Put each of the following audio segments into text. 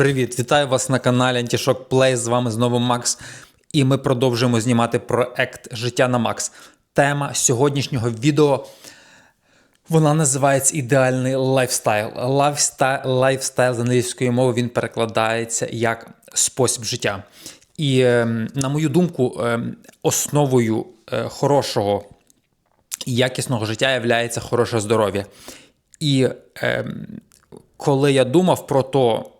Привіт, вітаю вас на каналі Antishock Play. З вами знову Макс. І ми продовжуємо знімати проект Життя на Макс. Тема сьогоднішнього відео вона називається Ідеальний лайфстайл. Лайфстайл, лайфстайл з англійської мови він перекладається як спосіб життя. І, ем, на мою думку, ем, основою е, хорошого і якісного життя є хороше здоров'я. І ем, коли я думав про те,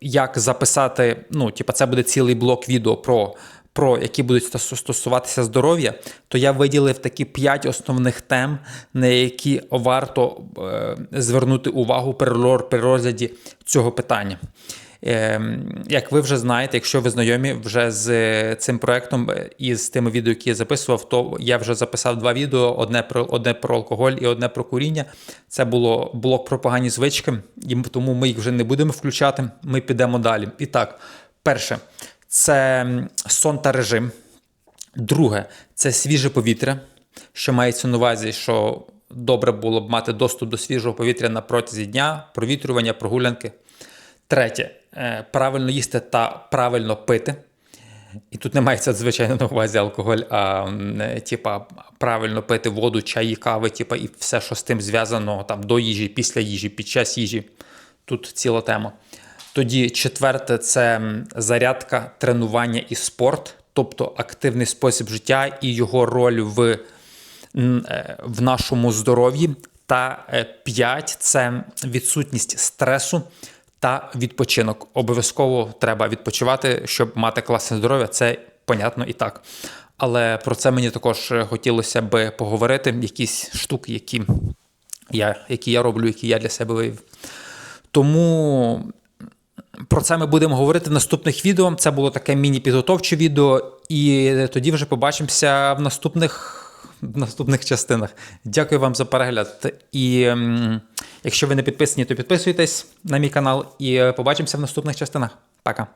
як записати, ну, типа, це буде цілий блок відео про, про які будуть стосуватися здоров'я, то я виділив такі п'ять основних тем, на які варто е, звернути увагу при розгляді цього питання. Ем, Як ви вже знаєте, якщо ви знайомі вже з цим проектом е, і з тими відео, які я записував, то я вже записав два відео: одне про одне про алкоголь і одне про куріння. Це було блок про погані звички, і тому ми їх вже не будемо включати. Ми підемо далі. І так, перше, це сон та режим. Друге, це свіже повітря, що мається на увазі, що добре було б мати доступ до свіжого повітря на протязі дня, провітрювання, прогулянки. Третє, е, правильно їсти та правильно пити. І тут не мається, звичайно, на увазі алкоголь, а е, типа правильно пити воду, чаї, кави, типа, і все, що з тим зв'язано там, до їжі, після їжі, під час їжі. Тут ціла тема. Тоді четверте це зарядка, тренування і спорт, тобто активний спосіб життя і його роль в, е, в нашому здоров'ї. Та п'ять це відсутність стресу та відпочинок. Обов'язково треба відпочивати, щоб мати класне здоров'я. Це понятно і так. Але про це мені також е, хотілося би поговорити. Якісь штуки, які я, які я роблю, які я для себе виявив. Тому про це ми будемо говорити в наступних відео. Це було таке міні-підготовче відео, і тоді вже побачимося в наступних, в наступних частинах. Дякую вам за перегляд. І ем, якщо ви не підписані, то підписуйтесь на мій канал і е, побачимося в наступних частинах. Пока.